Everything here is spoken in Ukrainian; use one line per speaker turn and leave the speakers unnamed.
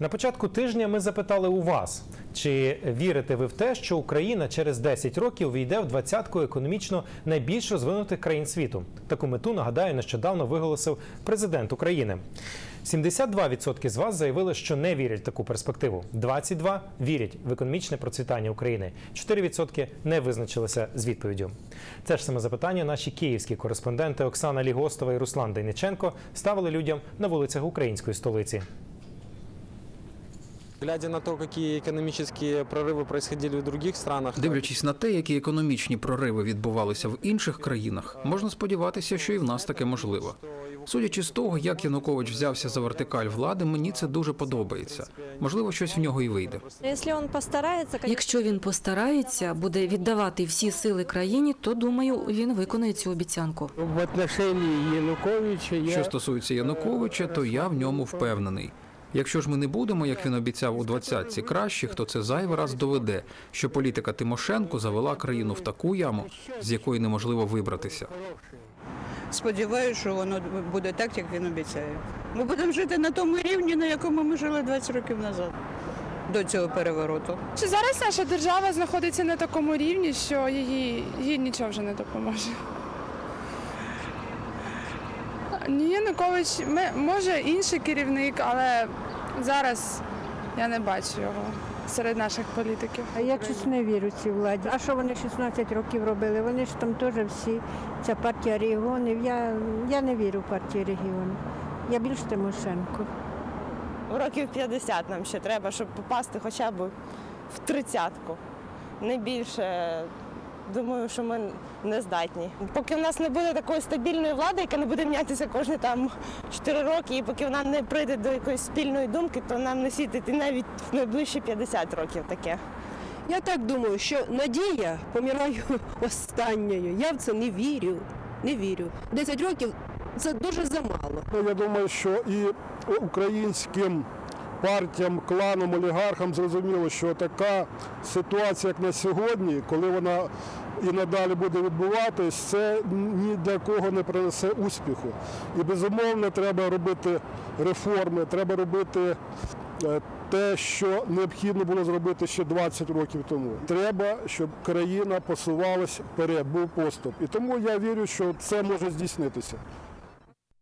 На початку тижня ми запитали у вас, чи вірите ви в те, що Україна через 10 років війде в двадцятку економічно найбільш розвинутих країн світу. Таку мету нагадаю, нещодавно виголосив президент України. 72% з вас заявили, що не вірять в таку перспективу. 22% вірять в економічне процвітання України. 4% не визначилися з відповіддю. Це ж саме запитання наші київські кореспонденти Оксана Лігостова і Руслан Дейниченко ставили людям на вулицях української столиці.
Глядя на то, какие экономические прорывы происходили в других странах,
Дивлячись на те, які економічні прориви відбувалися в інших країнах, можна сподіватися, що і в нас таке можливо. Судячи з того, як Янукович взявся за вертикаль влади, мені це дуже подобається. Можливо, щось в нього і вийде.
Якщо він постарається, конечно,
Якщо він постарається, буде віддавати всі сили країні, то думаю, він виконає цю обіцянку.
В отношении Януковича я
Що стосується Януковича, то я в ньому впевнений. Якщо ж ми не будемо, як він обіцяв у двадцятці кращих, то це зайвий раз доведе, що політика Тимошенко завела країну в таку яму, з якої неможливо вибратися.
Сподіваюся, що воно буде так, як він обіцяє. Ми будемо жити на тому рівні, на якому ми жили 20 років назад, до цього перевороту.
Зараз наша держава знаходиться на такому рівні, що її, їй нічого вже не допоможе. Ні, Янукович, ми- може інший керівник, але зараз я не бачу його серед наших політиків.
А я щось не вірю цій владі. А що вони 16 років робили? Вони ж там теж всі, ця партія регіонів. Я, я не вірю в партію регіонів. Я більш Тимошенко.
Років 50 нам ще треба, щоб попасти хоча б в тридцятку. Не більше. Думаю, що ми не здатні. Поки в нас не буде такої стабільної влади, яка не буде мінятися кожні там 4 роки, і поки вона не прийде до якоїсь спільної думки, то нам не світить і навіть в найближчі 50 років таке.
Я так думаю, що надія помирає останньою. Я в це не вірю. Не вірю. 10 років це дуже замало.
Ну, Я думаю, що і українським партіям, кланам, олігархам зрозуміло, що така ситуація, як на сьогодні, коли вона і надалі буде відбуватись, це ні для кого не принесе успіху. І безумовно треба робити реформи, треба робити е, те, що необхідно було зробити ще 20 років тому. Треба, щоб країна посувалась вперед, був поступ. І тому я вірю, що це може здійснитися.